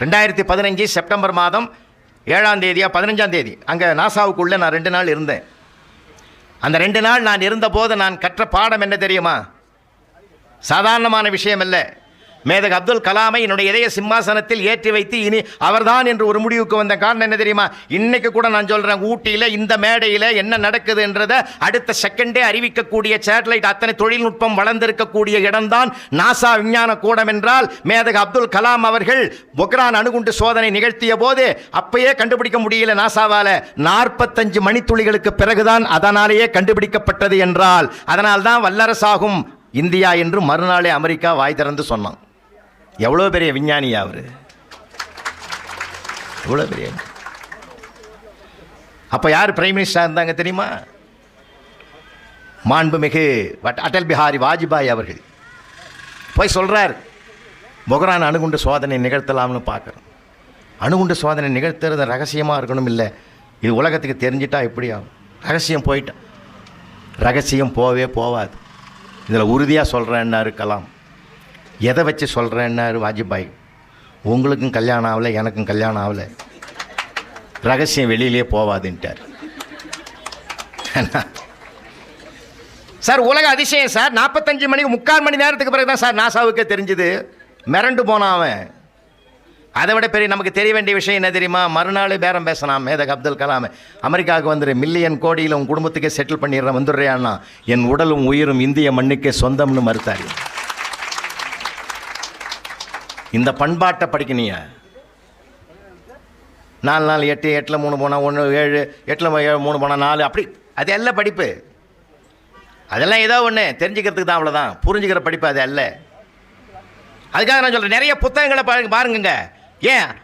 ரெண்டாயிரத்தி பதினஞ்சு செப்டம்பர் மாதம் ஏழாம் தேதியா பதினஞ்சாம் தேதி. அங்கே நாசாவுக்குள்ளே நான் ரெண்டு நாள் இருந்தேன். அந்த ரெண்டு நாள் நான் இருந்தபோது நான் கற்ற பாடம் என்ன தெரியுமா? சாதாரணமான விஷயம் இல்லை மேதக அப்துல் கலாமை என்னுடைய இதய சிம்மாசனத்தில் ஏற்றி வைத்து இனி அவர்தான் என்று ஒரு முடிவுக்கு வந்த காரணம் என்ன தெரியுமா? இன்னைக்கு கூட நான் சொல்றேன் ஊட்டியில் இந்த மேடையில் என்ன நடக்குதுன்றதை அடுத்த செகண்டே அறிவிக்கக்கூடிய சேட்டலைட் அத்தனை தொழில்நுட்பம் வளர்ந்திருக்கக்கூடிய இடம்தான் நாசா விஞ்ஞான கூடம் என்றால் மேதக அப்துல் கலாம் அவர்கள் பொக்ரான் அணுகுண்டு சோதனை நிகழ்த்திய போது அப்பயே கண்டுபிடிக்க முடியல நாசாவால. நாற்பத்தஞ்சு மணித்துளிகளுக்கு பிறகுதான் அதனாலேயே கண்டுபிடிக்கப்பட்டது என்றால் அதனால்தான் வல்லரசாகும் இந்தியா என்று மறுநாளே அமெரிக்கா வாய் திறந்து சொன்னான். எவ்வளோ பெரிய விஞ்ஞானியா அவர்? எவ்வளோ பெரிய? அப்போ யார் பிரைம் மினிஸ்டராக இருந்தாங்க தெரியுமா? மாண்புமிகு வட்- அடல் பிஹாரி வாஜ்பாய் அவர்கள். போய் சொல்கிறார் பொகரான் அணுகுண்டு சோதனை நிகழ்த்தலாம்னு பார்க்குறோம். அணுகுண்டு சோதனை நிகழ்த்துறது ரகசியமாக இருக்கணும் இல்லை. இது உலகத்துக்கு தெரிஞ்சிட்டா எப்படி ஆகும்? ரகசியம் போயிட்டான் ரகசியம் போவே போவாது. இதில் உறுதியாக சொல்கிறேன்னா இருக்கலாம். எதை வச்சு சொல்கிறேன்னாரு வாஜ்பாய். உங்களுக்கும் கல்யாணம் ஆகலை எனக்கும் கல்யாணம் ஆகலை. ரகசியம் வெளியிலே போவாதுன்ட்டார். சார் உலக அதிசயம் சார் நாற்பத்தஞ்சு மணிக்கு முக்கால் மணி நேரத்துக்கு பிறகு தான் சார் நாசாவுக்கே தெரிஞ்சுது. மிரண்டு போனான் அவன். அதை விட பெரிய நமக்கு தெரிய வேண்டிய விஷயம் என்ன தெரியுமா? மறுநாள் பேரம் பேசினான் மேதக் அப்துல் கலாம். அமெரிக்காவுக்கு வந்துரு மில்லியன் கோடியில் உன் குடும்பத்துக்கே செட்டில் பண்ணிடுறேன் வந்துடுறியான்னா என் உடலும் உயிரும் இந்திய மண்ணுக்கே சொந்தம்னு மறுத்தார். இந்த பண்பாட்டை படிக்கணிய. நாலு நாலு எட்டு எட்டில் மூணு போனால் ஒன்று ஏழு எட்டில் ஏழு மூணு போனால் நாலு அப்படி. அது அல்ல படிப்பு. அதெல்லாம் ஏதோ ஒன்று தெரிஞ்சுக்கிறதுக்கு தான் அவ்வளோதான் புரிஞ்சுக்கிற படிப்பு அது அல்ல. அதுக்காக நான் சொல்கிறேன் நிறைய புத்தகங்களை பாருங்க பாருங்கங்க. ஏன்?